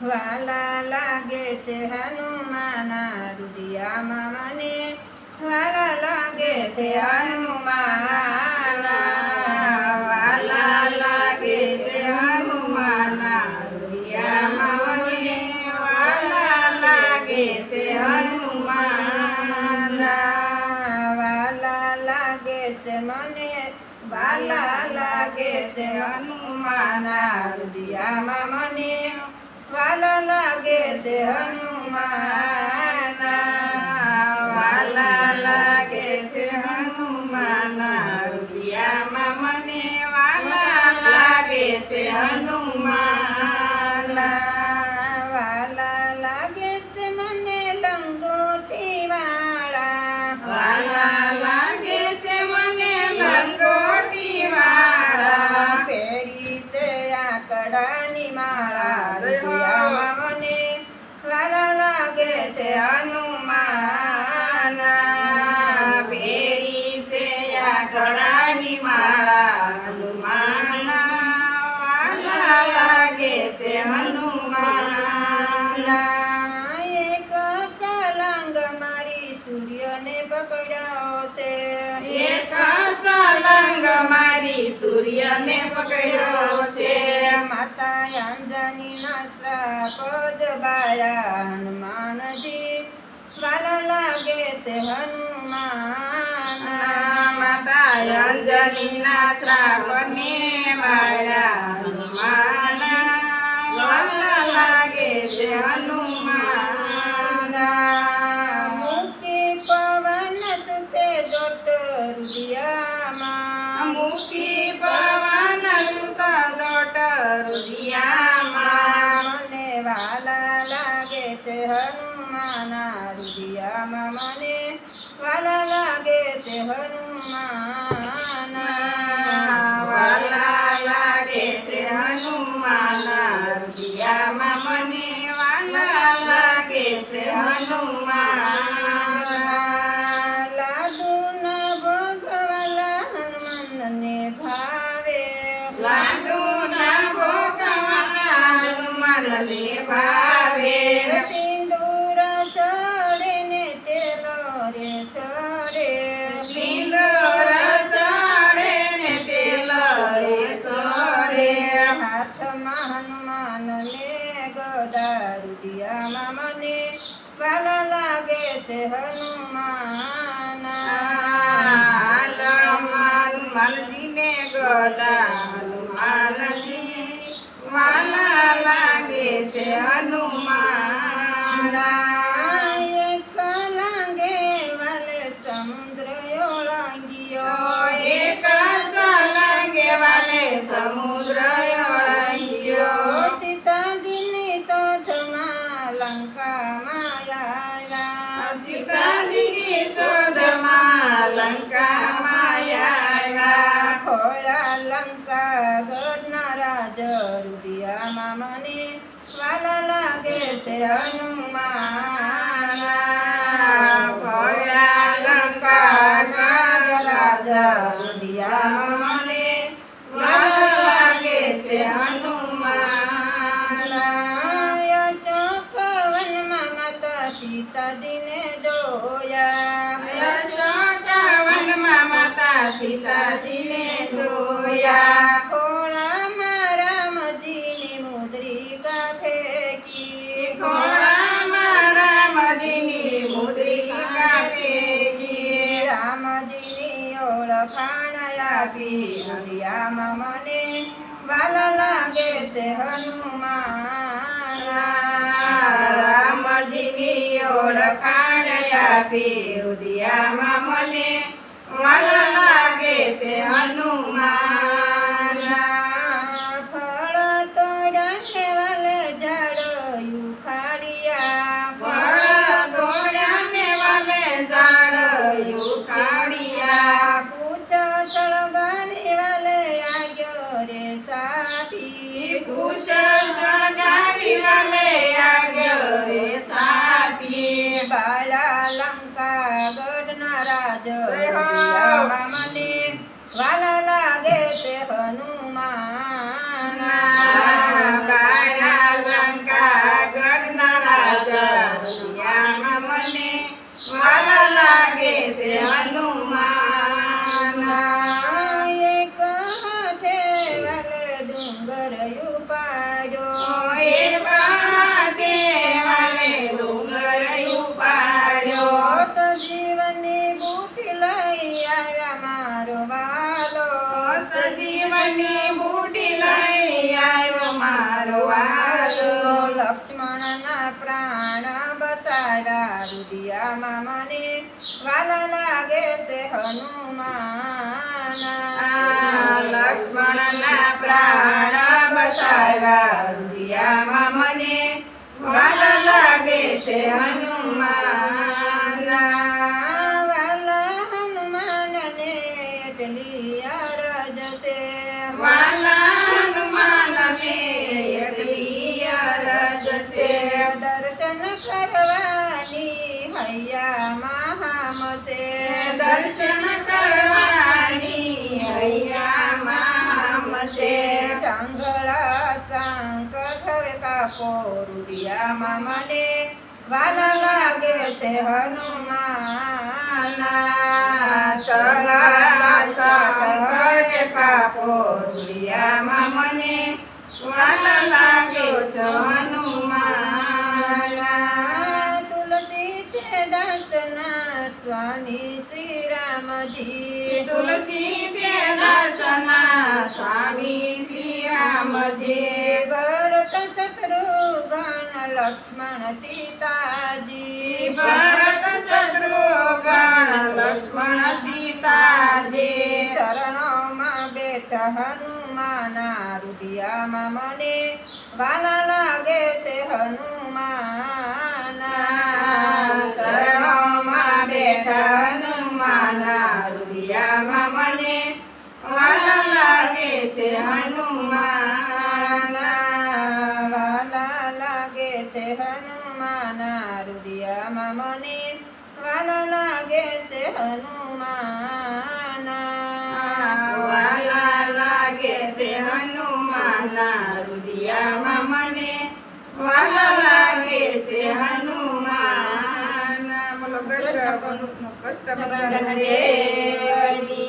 વાલા લાગે છે હનુમાના રુદિયામાં મને. વાલા લાગે છે હનુમાના વાલા લાગે છે વાલા લાગે છે હનુમાના રુદિયામાં મને. વાલા લાગે છે હનુમાના. વાલા લાગે છે હનુમાના રૂપિયામાં મને. વાલા લાગે છે હનુમાના. હનુમાના બેરી છે આ કડાની માળા હનુમાના લાગે છે હનુમાના એક સલંગ મારી સૂર્યને પકડ્યો છે. એક સલંગ મારી સૂર્યને પકડ્યો છે. માતા અંજનીના શ્રાપ જ બાળા હનુમાનજી વાલા લાગે છે હનુમાન. માતા અંજનીના શ્રાપને વાળા હનુમાન. વાલા લાગે છે હનુમાન. મુક્તિ પવન સુતે જોટ રુદિયામાં. મુખી પવન સુત દોટ રુદિયામાં મને વાલા લાગે છે હનુમાના રુદિયામાં મને વાલા લાગે છે હનુમાના. હનુમાનને ભાવે. સિંદૂર ચડે ને તેલો રે ચડે. સિંદૂર ચડે ને તેલ રે ચડે. હાથમાં હનુમાનને ગદા રુદિયામાં મને વાલા લાગે છે હનુમાન. હનુમાનજીને ગદા હનુમાનજી વાલા લાગે છે હનુમાન એક લાગે વાલે સમુદ્ર ઓળંગિયો. એક લાગે વાલે સમુદ્ર ઓળંગ્યો. સીતાજીની શોધમાં લંકામાં આવ્યા સીતાજીની શોધમાં લંકા રાજ મને વાલા લાગે છે હનુમાન. ભોળા લંકાના રાજા રુદિયામાં મને વાલા લાગે છે હનુમાન. અશોક વનમાં માતા સીતાજીને જોયા. યશોદાવનમાં માતા સીતાજીને જોયા. ઓળખાણ આપી હરિયામાં મને લાગે છે હનુમાન રામજીની ઓળખાણ આપી રુદિયામાં મને વાલા લાગે છે હનુમાન. જય હો. રુદિયામાં મને વાલા મારો વાલો લક્ષ્મણના પ્રાણ બસાવ્યા રુદિયામાં મને વાલા લાગે છે હનુમાન લક્ષ્મણના પ્રાણ બસાવ્યા રુદિયામાં મને વાલા લાગે છે હનુમાન. હવે કાપો રૂડિયામાં મને વાલા લાગે છે હનુમાન કાપો રૂડિયામાં મને વાલા લાગ્યો છે હનુમાન તુલસી તે દાસના સ્વામી શ્રી રામજી. તુલસી તે દાસના સ્વામી શ્રી રામજી. લક્ષ્મણ સીતાજી. ભરત શત્રુઘ્ન લક્ષ્મણ સીતાજી. શરણોમાં બેઠા હનુમાના રુદિયામાં મને વાલા લાગે છે હનુમાના શરણોમાં બેઠા હનુમાના રુદિયામાં મને વાલા લાગે છે હનુમાન. હનુમાના રુદિયામાં મને વાલા લાગે છે હનુમાના વાલા લાગે છે હનુમાના રૂપિયામાં મને વાલા લાગે છે હનુમાન બોલો ભગવાન દેવની